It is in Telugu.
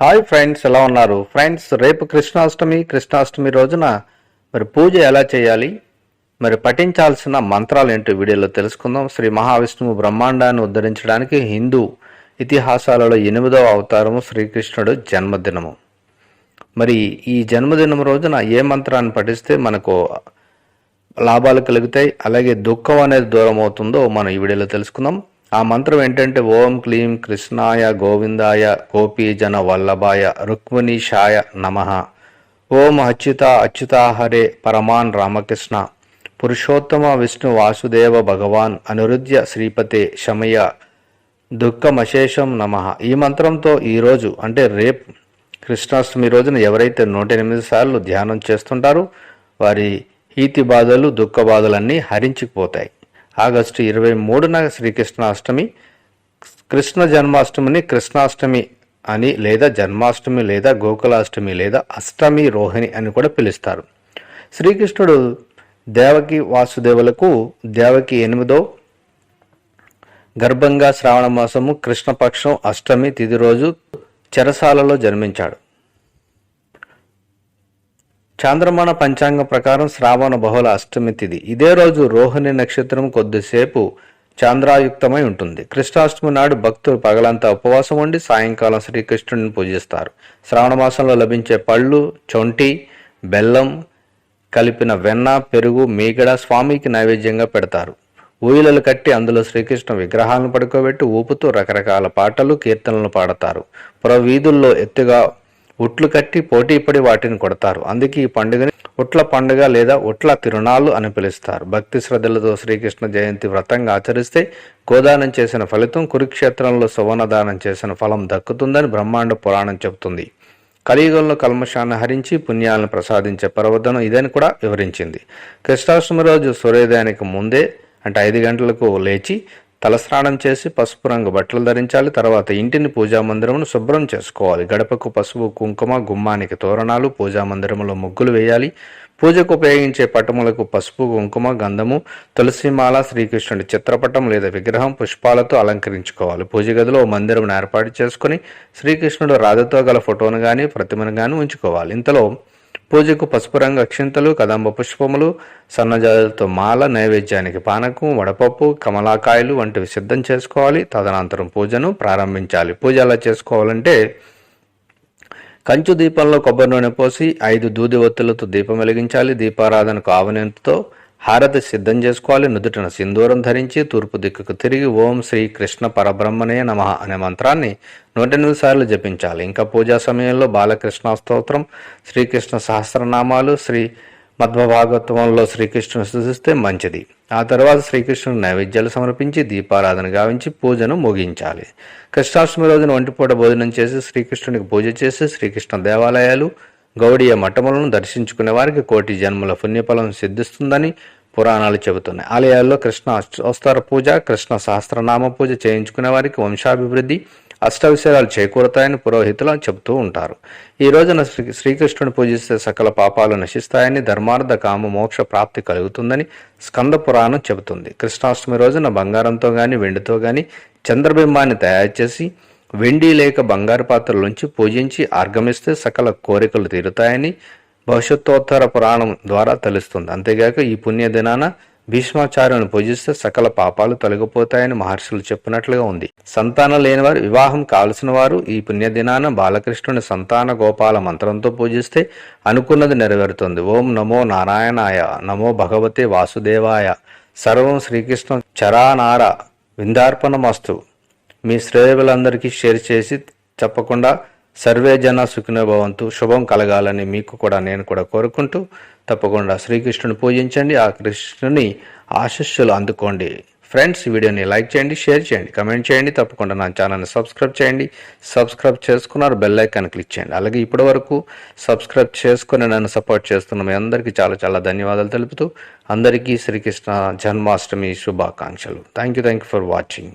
హాయ్ ఫ్రెండ్స్ ఎలా ఉన్నారు? ఫ్రెండ్స్ రేపు కృష్ణాష్టమి కృష్ణాష్టమి రోజున మరి పూజ ఎలా చేయాలి? మరి పఠించాల్సిన మంత్రాలు ఏంటో వీడియోలో తెలుసుకుందాం. శ్రీ మహావిష్ణువు బ్రహ్మాండాన్ని ఉద్ధరించడానికి హిందూ ఇతిహాసాలలో ఎనిమిదవ అవతారము శ్రీకృష్ణుడు జన్మదినము. మరి ఈ జన్మదినం రోజున ఏ మంత్రాన్ని పఠిస్తే మనకు లాభాలు కలుగుతాయి? అలాగే దుఃఖం అనేది దూరం అవుతుందో మనం ఈ వీడియోలో తెలుసుకుందాం. ఆ మంత్రం ఏంటంటే ఓం క్లీం కృష్ణాయ గోవిందాయ గోపీజన వల్లభాయ రుక్మిణీషాయ నమ. ఓం అచ్యుత అచ్యుతాహరే పరమాన్ రామకృష్ణ. పురుషోత్తమ విష్ణు వాసుదేవ భగవాన్ అనురుద్య శ్రీపతే శమయ దుఃఖమశేషం నమ. ఈ మంత్రంతో ఈరోజు అంటే రేపు కృష్ణాష్టమి రోజున ఎవరైతే నూట ఎనిమిది సార్లు ధ్యానం చేస్తుంటారో వారి ఈతి బాధలు దుఃఖ బాధలన్నీ హరించిపోతాయి. ఆగస్టు ఇరవై మూడున శ్రీకృష్ణాష్టమి. కృష్ణ జన్మాష్టమిని కృష్ణాష్టమి అని లేదా జన్మాష్టమి లేదా గోకులాష్టమి లేదా అష్టమి రోహిణి అని కూడా పిలుస్తారు. శ్రీకృష్ణుడు దేవకి వాసుదేవులకు దేవకి ఎనిమిదో గర్భంగా శ్రావణ మాసము కృష్ణపక్షం అష్టమి తిది రోజు చెరసాలలో జన్మించాడు. చాంద్రమాన పంచాంగం ప్రకారం శ్రావణ బహుళ అష్టమి తిథి ఇదే రోజు రోహిణి నక్షత్రం కొద్దిసేపు చాంద్రాయుక్తమై ఉంటుంది. కృష్ణాష్టమి నాడు భక్తులు పగలంతా ఉపవాసం ఉండి సాయంకాలం శ్రీకృష్ణుడిని పూజిస్తారు. శ్రావణ మాసంలో లభించే పళ్ళు చొంటి బెల్లం కలిపిన వెన్న పెరుగు మీగడ స్వామికి నైవేద్యంగా పెడతారు. ఊయలలు కట్టి అందులో శ్రీకృష్ణ విగ్రహాలను పడుకోబెట్టి ఊపుతూ రకరకాల పాటలు కీర్తనలు పాడతారు. పుర వీధుల్లో ఎత్తుగా ఉట్లు కట్టి పోటీపడి వాటిని కొడతారు. అందుకే ఈ పండుగని ఉట్ల పండుగ లేదా ఉట్ల తిరునాళ్ళు అని పిలుస్తారు. భక్తి శ్రద్ధలతో శ్రీకృష్ణ జయంతి వ్రతంగా ఆచరిస్తే గోదానం చేసిన ఫలితం కురుక్షేత్రంలో సువర్ణదానం చేసిన ఫలం దక్కుతుందని బ్రహ్మాండ పురాణం చెబుతుంది. కలియుగంలో కల్మషాన్ని హరించి పుణ్యాలను ప్రసాదించే పర్వదనం ఇదని కూడా వివరించింది. కృష్ణాష్టమి రోజు సూర్యోదయానికి ముందే అంటే ఐదు గంటలకు లేచి తలస్నానం చేసి పసుపు రంగు బట్టలు ధరించాలి. తర్వాత ఇంటిని పూజా మందిరమును శుభ్రం చేసుకోవాలి. గడపకు పసుపు కుంకుమ గుమ్మానికి తోరణాలు పూజా మందిరంలో ముగ్గులు వేయాలి. పూజకు ఉపయోగించే పటములకు పసుపు కుంకుమ గంధము తులసిమాల శ్రీకృష్ణుడి చిత్రపటం లేదా విగ్రహం పుష్పాలతో అలంకరించుకోవాలి. పూజ గదిలో మందిరం ఏర్పాటు చేసుకుని శ్రీకృష్ణుడు రాధతో గల ఫోటోను కానీ ప్రతిమను కానీ ఉంచుకోవాలి. ఇంతలో పూజకు పసుపు రంగు అక్షింతలు కదంబ పుష్పములు సన్నజాజులతో మాల నైవేద్యానికి పానకం వడపప్పు కమలాకాయలు వంటివి సిద్ధం చేసుకోవాలి. తదనంతరం పూజను ప్రారంభించాలి. పూజ ఎలా చేసుకోవాలంటే కంచు దీపంలో కొబ్బరి నూనె పోసి ఐదు దూది ఒత్తులతో దీపం వెలిగించాలి. దీపారాధనకు ఆవనెంతతో హారతి సిద్ధం చేసుకోవాలి. నుదుటిన సింధూరం ధరించి తూర్పు దిక్కుకు తిరిగి ఓం శ్రీ కృష్ణ పరబ్రహ్మణే నమ అనే మంత్రాన్ని నూట ఎనిమిది సార్లు జపించాలి. ఇంకా పూజా సమయంలో బాలకృష్ణ స్తోత్రం శ్రీకృష్ణ సహస్రనామాలు శ్రీ మధ్వభాగవత్వంలో శ్రీకృష్ణుని స్థుతిస్తే మంచిది. ఆ తర్వాత శ్రీకృష్ణుని నైవేద్యాలు సమర్పించి దీపారాధన గావించి పూజను ముగించాలి. కృష్ణాష్టమి రోజున ఒంటిపూట భోజనం చేసి శ్రీకృష్ణునికి పూజ చేసి శ్రీకృష్ణ దేవాలయాలు గౌడీయ మఠములను దర్శించుకునే వారికి కోటి జన్మల పుణ్యఫలం సిద్ధిస్తుందని పురాణాలు చెబుతున్నాయి. ఆలయాల్లో కృష్ణ అష్టోస్తర పూజ కృష్ణ సహస్రనామ పూజ చేయించుకునే వారికి వంశాభివృద్ధి అష్టవిషయాలు చేకూరుతాయని పురోహితులు చెబుతూ ఉంటారు. ఈ రోజున శ్రీ శ్రీకృష్ణుని పూజిస్తే సకల పాపాలు నశిస్తాయని ధర్మార్థ కామ మోక్ష ప్రాప్తి కలుగుతుందని స్కంద పురాణం చెబుతుంది. కృష్ణాష్టమి రోజున బంగారంతో గాని వెండితో గాని చంద్రబింబాన్ని తయారు చేసి వెండి లేక బంగారు పాత్రలోంచి పూజించి ఆర్గమిస్తే సకల కోరికలు తీరుతాయని భవిష్యత్తోత్తర పురాణం ద్వారా తెలుస్తుంది. అంతేగాక ఈ పుణ్య దినాన భీష్మాచార్యుని పూజిస్తే సకల పాపాలు తొలగిపోతాయని మహర్షులు చెప్పినట్లుగా ఉంది. సంతానం లేనివారు వివాహం కావలసిన వారు ఈ పుణ్యదినాన బాలకృష్ణుని సంతాన గోపాల మంత్రంతో పూజిస్తే అనుకున్నది నెరవేరుతుంది. ఓం నమో నారాయణాయ నమో భగవతే వాసుదేవాయ. సర్వం శ్రీకృష్ణ చరానార. విందార్పణమస్తు. మీ శ్రేయులందరికీ షేర్ చేసి తప్పకుండా సర్వే జన సుఖినభవంతు శుభం కలగాలని మీకు కూడా నేను కూడా కోరుకుంటూ తప్పకుండా శ్రీకృష్ణుని పూజించండి. ఆ కృష్ణుని ఆశస్సులు అందుకోండి. ఫ్రెండ్స్ వీడియోని లైక్ చేయండి షేర్ చేయండి కమెంట్ చేయండి. తప్పకుండా నా ఛానల్ని సబ్స్క్రైబ్ చేయండి. సబ్స్క్రైబ్ చేసుకున్నారు బెల్ ఐకాన్ క్లిక్ చేయండి. అలాగే ఇప్పటి వరకు సబ్స్క్రైబ్ చేసుకుని నన్ను సపోర్ట్ చేస్తున్న మీ అందరికీ చాలా చాలా ధన్యవాదాలు తెలుపుతూ అందరికీ శ్రీకృష్ణ జన్మాష్టమి శుభాకాంక్షలు. Thank you thank you for watching